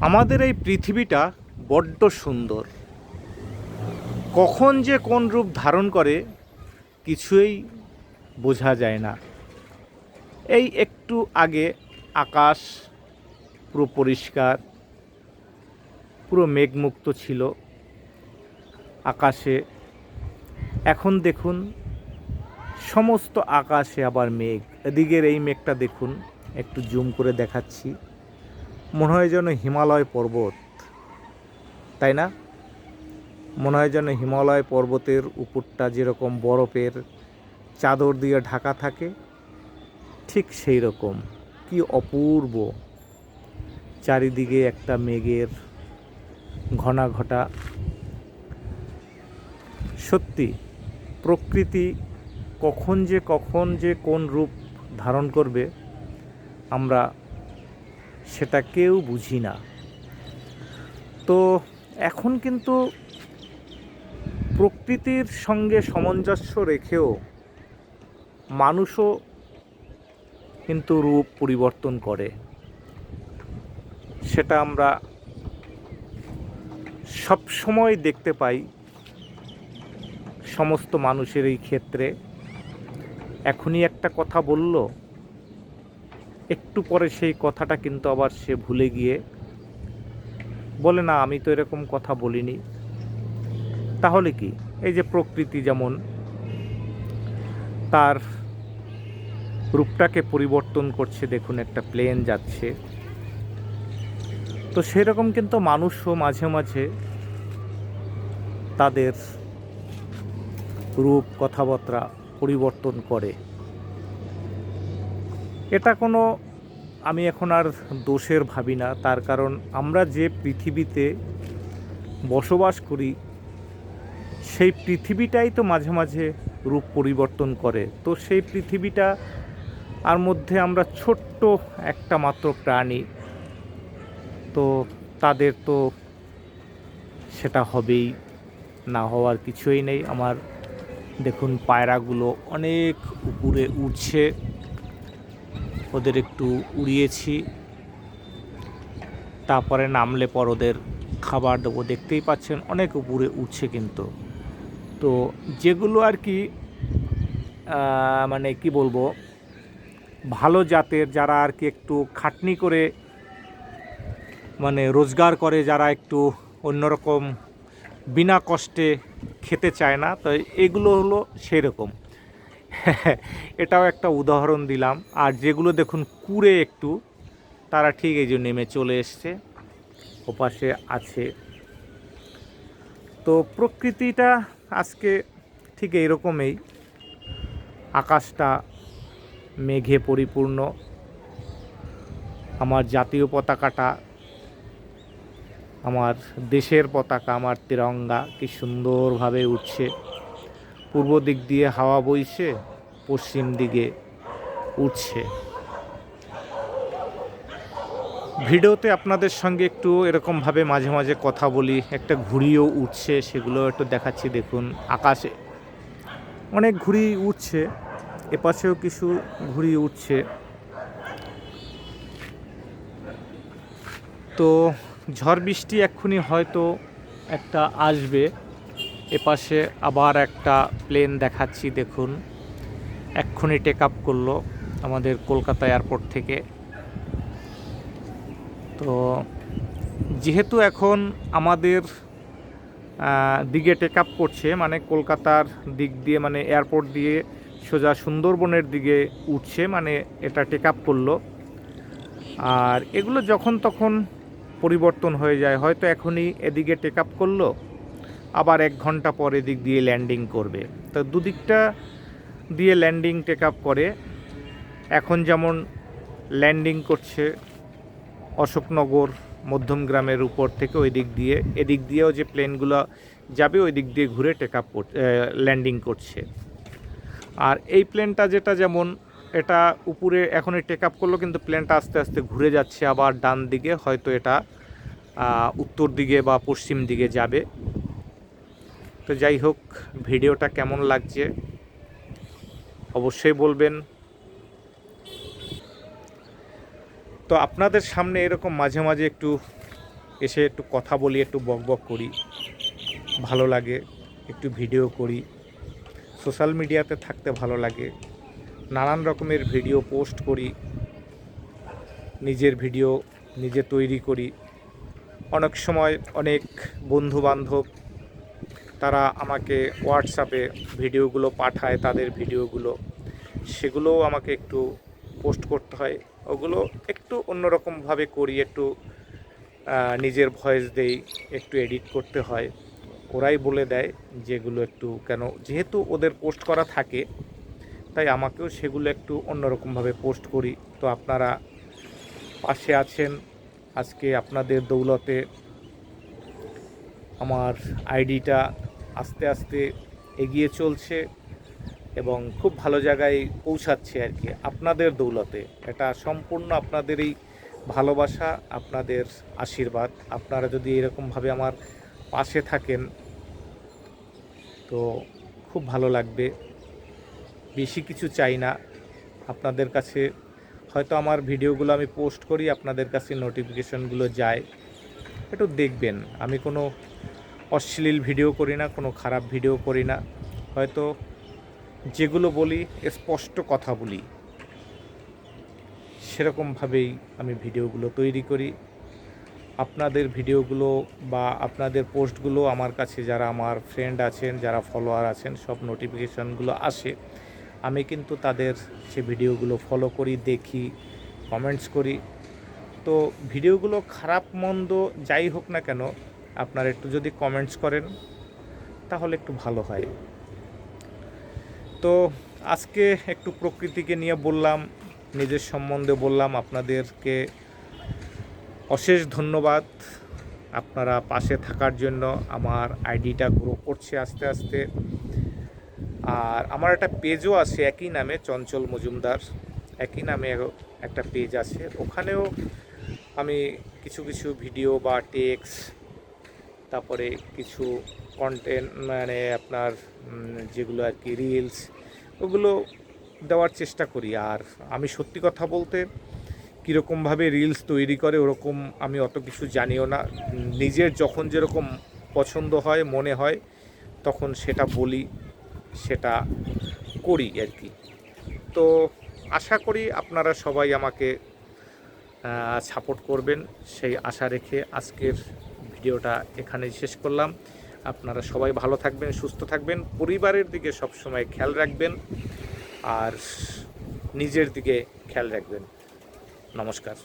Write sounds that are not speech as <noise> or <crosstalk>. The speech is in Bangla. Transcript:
আমাদের এই পৃথিবীটা বড্ড সুন্দর। কখন যে কোন রূপ ধারণ করে কিছুই বোঝা যায় না। এই একটু আগে আকাশ পুরো পরিষ্কার, পুরো মেঘমুক্ত ছিল আকাশে। এখন দেখুন, সমস্ত আকাশে আবার মেঘ। এদিকের এই মেঘটা দেখুন, একটু জুম করে দেখাচ্ছি। মনে হয় যেন হিমালয় পর্বত, তাই না? মনে হয় যেন হিমালয় পর্বতের উপরটা যেরকম বরফের চাদর দিয়ে ঢাকা থাকে, ঠিক সেই রকম। কি অপূর্ব! চারিদিকে একটা মেঘের ঘনা ঘটা সত্যি, প্রকৃতি কখন যে কখন যে কোন রূপ ধারণ করবে, আমরা সেটা কেউ বুঝি না। তো এখন কিন্তু প্রকৃতির সঙ্গে সামঞ্জস্য রেখেও মানুষও কিন্তু রূপ পরিবর্তন করে। সেটা আমরা সব সময় দেখতে পাই। সমস্ত মানুষের এই ক্ষেত্রে। এখনই একটা কথা বলল একটু পরে সেই কথাটা কিন্তু আবার সে ভুলে গিয়ে বলে, না, আমি তো এরকম কথা বলিনি। তাহলে কি? এই যে প্রকৃতি যেমন তার রূপটাকে পরিবর্তন করছে, দেখুন একটা প্লেন যাচ্ছে। তো সেরকম কিন্তু মানুষও মাঝে মাঝে তাদের রূপ, কথাবার্তা পরিবর্তন করে। এটা কোনো আমি এখন আর দোষের ভাবি না। তার কারণ আমরা যে পৃথিবীতে বসবাস করি, সেই পৃথিবীটাই তো মাঝে মাঝে রূপ পরিবর্তন করে। তো সেই পৃথিবীটা, আর মধ্যে আমরা ছোট্ট একটা মাত্র প্রাণী, তো তাদের তো সেটা হবেই, না হওয়ার কিছুই নেই। আমার দেখুন পায়রাগুলো অনেক উপরে উঠছে ওদের একটু উড়িয়েছি। তারপরে নামলে পর ওদের খাবার দেবো। দেখতেই পাচ্ছেন, অনেক উপরে উঠছে কিন্তু। তো যেগুলো আর কি মানে কি বলব, ভালো জাতের যারা আর কি একটু খাটনি করে মানে রোজগার করে, যারা একটু অন্যরকম বিনা কষ্টে খেতে চায় না, তো এগুলো হলো সেই রকম <laughs> এটাও একটা উদাহরণ দিলাম। আর যেগুলো দেখুন কুড়ে একটু, তারা ঠিক এই যে নেমে চলে এসছে। ওপাশে আছে। তো প্রকৃতিটা আজকে ঠিক এইরকমই। আকাশটা মেঘে পরিপূর্ণ। আমার জাতীয় পতাকাটা, আমার দেশের পতাকা, আমার তিরঙ্গা কি সুন্দরভাবে উঠছে। পূর্ব দিক দিয়ে হাওয়া বইছে, পশ্চিম দিকে উঠছে। ভিডিওতে আপনাদের সঙ্গে একটু এরকমভাবে মাঝে মাঝে কথা বলি, একটা ঘুড়িও উঠছে, সেগুলো একটু দেখাচ্ছি, দেখুন, আকাশে অনেক ঘুড়ি উঠছে, এপাশেও কিছু ঘুড়ি উঠছে। তো ঝড় বৃষ্টি এক্ষুনি হয়তো একটা আসবে। এপাশে আবার একটা প্লেন দেখাচ্ছি, দেখুন। এক্ষুনি টেক আপ করল আমাদের কলকাতা এয়ারপোর্ট থেকে। তো যেহেতু এখন আমাদের দিকে টেক আপ করছে মানে কলকাতার দিক দিয়ে মানে এয়ারপোর্ট দিয়ে সোজা সুন্দরবনের দিকে উঠছে মানে এটা টেক আপ করল। আর এগুলো যখন তখন পরিবর্তন হয়ে যায়, হয়তো এখনই এদিকে টেক আপ করল। আবার এক ঘণ্টা পর এদিক দিয়ে ল্যান্ডিং করবে। তো দুদিকটা দিয়ে ল্যান্ডিং টেক আপ করে। এখন যেমন ল্যান্ডিং করছে অশোকনগর মধ্যমগ্রামের উপর থেকে ওই দিক দিয়ে, এদিক দিয়েও যে প্লেনগুলো যাবে ওই দিক দিয়ে ঘুরে টেক আপ ল্যান্ডিং করছে। আর এই প্লেনটা যেটা যেমন, এটা উপরে এখনই টেক আপ করল, কিন্তু প্লেনটা আস্তে আস্তে ঘুরে যাচ্ছে, আবার ডান দিকে হয়তো এটা উত্তর দিকে বা পশ্চিম দিকে যাবে। তো যাই হোক, ভিডিওটা কেমন লাগছে? অবশ্যই বলবেন। তো আপনাদের সামনে এরকম মাঝে মাঝে একটু এসে একটু কথা বলি, একটু বক বক করি। ভালো লাগে, একটু ভিডিও করি। সোশ্যাল মিডিয়াতে থাকতে ভালো লাগে। নানান রকমের ভিডিও পোস্ট করি। নিজের ভিডিও নিজে তৈরি করি। অনেক সময় অনেক বন্ধু বান্ধব তারা আমাকে হোয়াটসঅ্যাপে ভিডিওগুলো পাঠায়, তাদের ভিডিওগুলো। সেগুলোও আমাকে একটু পোস্ট করতে হয়। ওগুলো একটু অন্যরকমভাবে করি, একটু নিজের ভয়েস দেই, একটু এডিট করতে হয়। ওরাই বলে দেয় যেগুলো একটু কেন, যেহেতু ওদের পোস্ট করা থাকে, তাই আমাকেও সেগুলো একটু অন্যরকমভাবে পোস্ট করি। তো আপনারা পাশে আছেন, আজকে আপনাদের দৌলতে আমার আইডিটা আস্তে আস্তে এগিয়ে চলছে এবং খুব ভালো জায়গায় পৌঁছাচ্ছে আর কি। আপনাদের দৌলতে এটা সম্পূর্ণ আপনাদেরই ভালোবাসা, আপনাদের আশীর্বাদ। আপনারা যদি এরকমভাবে আমার পাশে থাকেন, তো খুব ভালো লাগবে। বেশি কিছু চাই না। আপনাদের কাছে হয়তো আমার ভিডিওগুলো আমি পোস্ট করি, আপনাদের কাছে নোটিফিকেশনগুলো যায়। একটু দেখবেন। আমি কোনো অশ্লীল ভিডিও করি না, কোনো খারাপ ভিডিও করি না। হয়তো যেগুলো বলি, স্পষ্ট কথা বলি। সেরকমভাবেই আমি ভিডিওগুলো তৈরি করি। আপনাদের ভিডিওগুলো বা আপনাদের পোস্টগুলো আমার কাছে যারা আমার ফ্রেন্ড আছেন, যারা ফলোয়ার আছেন, সব নোটিফিকেশানগুলো আসে। আমি কিন্তু তাদের সে ভিডিওগুলো ফলো করি, দেখি কমেন্টস করি। তো ভিডিওগুলো খারাপ, মন্দ যাই হোক না কেন আপনারা একটু যদি কমেন্টস করেন, তাহলে একটু ভালো হয়। তো আজকে একটু প্রকৃতিকে নিয়ে বললাম, নিজের সম্বন্ধে বললাম, আপনাদেরকে অশেষ ধন্যবাদ আপনারা পাশে থাকার জন্য, আমার আইডিটা গ্রো করছে আস্তে আস্তে। আর আমার একটা পেজও আছে একই নামে, চঞ্চল মজুমদার। একই নামে একটা পেজ আছে। ওখানেও আমি কিছু কিছু ভিডিও বা টেক্স তারপরে কিছু কন্টেন্ট মানে আপনার যেগুলো আর কি রিলস ওগুলো দেওয়ার চেষ্টা করি। আর আমি সত্যি কথা বলতে কীরকমভাবে রিলস তৈরি করে ওরকম আমি অত কিছু জানিও না। নিজের যখন যেরকম পছন্দ হয়, মনে হয়, তখন সেটা বলি, সেটা করি আর কি। তো আশা করি আপনারা সবাই আমাকে সাপোর্ট করবেন। সেই আশা রেখে আজকের ভিডিওটা এখানে শেষ করলাম। আপনারা সবাই ভালো থাকবেন, সুস্থ থাকবেন, পরিবারের দিকে সবসময় খেয়াল রাখবেন আর নিজের দিকে খেয়াল রাখবেন। নমস্কার।